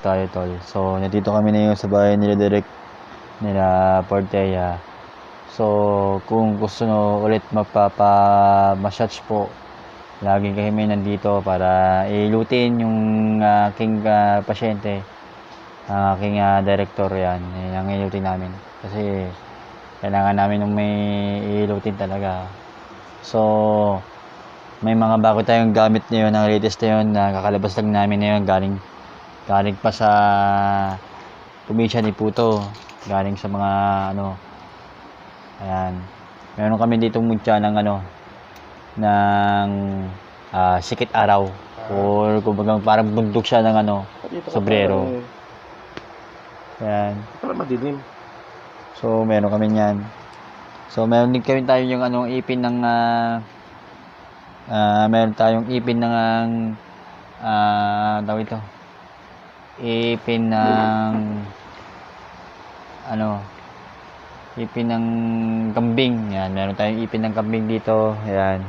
tayo tol. So, nandito kami na sa bahay nila Direk, nila Porteya. So, kung gusto nyo ulit magpapa-massage po, lagi kami nandito para ilutin yung ah, aking ah, pasyente. Ang aking ah, director yan, yan ang ilutin namin. Kasi, kailangan namin ng may ilutin talaga. So, may mga bago tayong gamit ngayon, ang latest na yun, na kakalabas lang namin ngayon, galing, galing pa sa probinsya ni Puto, galing sa mga, ano, ayan, meron kami dito mutya ng, ano, ng ah, sikit araw, or kumbaga parang bundok siya ng, ano, parang, eh, ayan, Parang madilim. So, meron kami niyan. So, meron din kami tayo yung anong ipin ng ah ah, meron tayong ipin ng ah tawag ito. Ipin ng ano ipin ng kambing. Yan, meron tayong ipin ng kambing dito. Yan.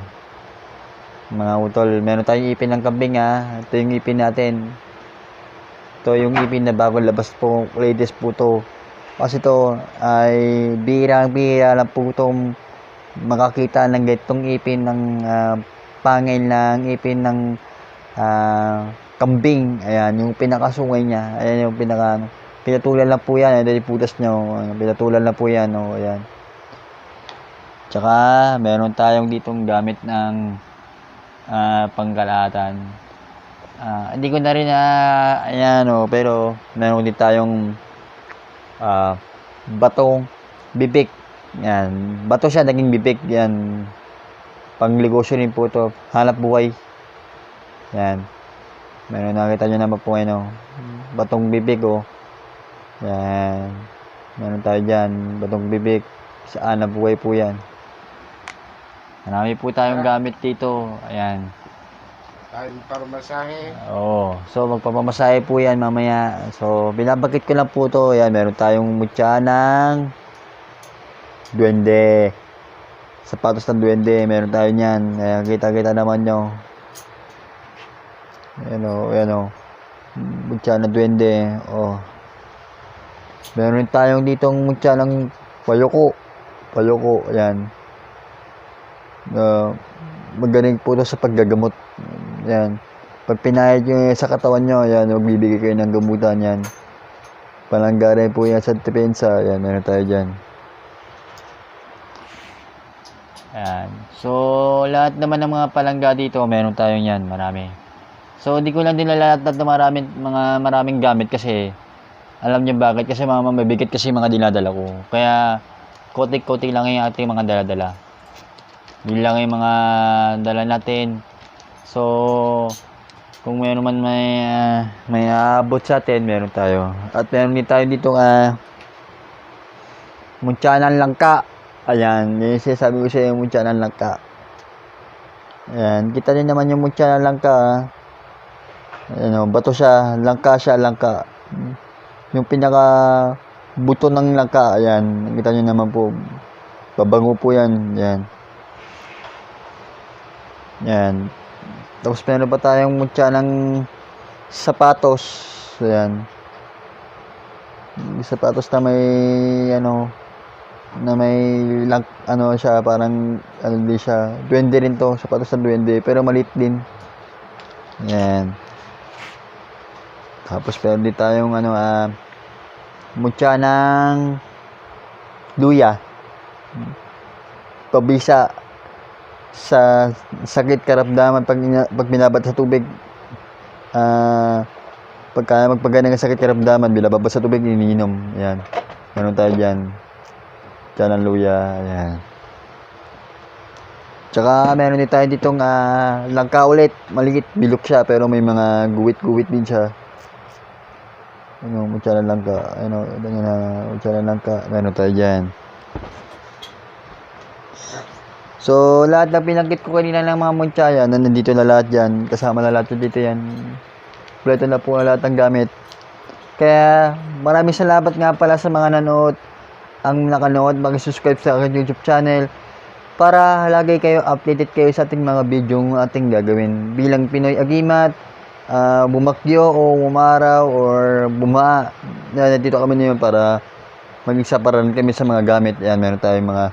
Mga utol, meron tayong ipin ng kambing ha. Ito yung ipin natin. Ito yung ipin na bago labas po, latest po to. Kasi ito ay birang-bira lang po itong makakita ng ganitong ipin ng ah, pangil ng ipin ng ah, kambing. Ayan, yung pinakasungay niya. Ayan yung pinaka, ano, pinatulan lang po yan. Ayan, putas niya. oh. Ayan, pinatulan lang po yan. Oh, ayan. Tsaka, meron tayong ditong gamit ng ah, pangkalahatan. Ah, hindi ko na rin na, ayan, oh, pero meron din tayong ah, batong bibig. Yan. Bato siya, naging bibig. Yan. Pangligosyo rin po ito. Hanap buhay. Yan. Meron nakita nyo naman po ano. Batong bibig oh. Yan. Meron tayo dyan. Batong bibig. Sa hanap buhay po yan. Marami po tayong gamit dito. Ayan. Kahit para masahe. Oo. So, magpapamasahe po yan mamaya. So, binabagit ko lang po to. Yan, meron tayong mutya ng duwende. Sapatos ng duwende. Meron tayo niyan. Ayan, kita-kita naman nyo. Ayan o, ayan o. Mutya ng duwende. Oh. Meron tayong ditong mutya ng payoko. Payoko, ayan. Uh, magaling po to sa paggagamot. Yan. Pag pinahid nyo sa katawan nyo, yan, magbibigay kayo ng gamutan yan. Palanggarin po yan sa depensa. Yan, meron tayo dyan. Yan. So, lahat naman ng mga palangga dito, meron tayo yan. Marami. So, hindi ko lang din lahat ng maraming, mga maraming gamit kasi alam niyo bakit? Kasi mga mabibigat kasi mga dinadala ko. Kaya, kotik-kotik lang yung ating mga dala-dala. Yun lang yung mga dala natin. So, kung meron man may ah, may aabot sa atin, meron tayo. At meron din tayo dito ah Muntyanan Langka. Ayan, yun yung sinasabi ko sa iyo, Muntyanan Langka. Ayan, kita din naman yung Muntyanan Langka. ah. Ayan, oh, bato siya, langka siya, langka. Yung pinaka buto ng langka, ayan, kita nyo naman po. Babango po yan, ayan. Yan. Tapos meron pa tayong mutya ng sapatos. Ayan. Yung sapatos na may ano na may lang, ano siya parang ano din siya duwende rin to sapatos na duwende pero maliit din yan tapos meron din tayong ano ah mutya ng luya. Pabisa sa sakit karamdaman pag, pag binabat sa tubig. Ah pagka magpagana ng sakit karamdaman binababa sa tubig iniinom. Yan meron tayo dyan. Dyan ang luya. Yan tsaka meron din tayo ditong ah, langka ulit. Maliit. Bilok siya pero may mga guwit-guwit din siya ano mutya ng langka ano ano na mutya ng langka meron tayo dyan So, lahat na pinanggit ko kanina ng mga munchaya, na nandito na lahat yan. Kasama na lahat dito yan. Kompleto na po na lahat ng gamit. Kaya, maraming salamat nga pala sa mga nanood. Ang nakanood, mag-subscribe sa aking YouTube channel. Para lagi kayo updated kayo sa ating mga video ating gagawin. Bilang Pinoy Agimat, ah, bumakyo o umaraw or buma, yan, nandito kami ngayon para mag-isaparan kami sa mga gamit. Yan, meron tayong mga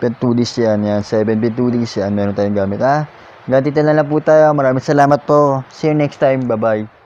pet toolies yan, yan, 7 pet toolies yan, meron tayong gamit. Ah, ganito na lang po tayo. Maraming salamat po. See you next time. Bye-bye.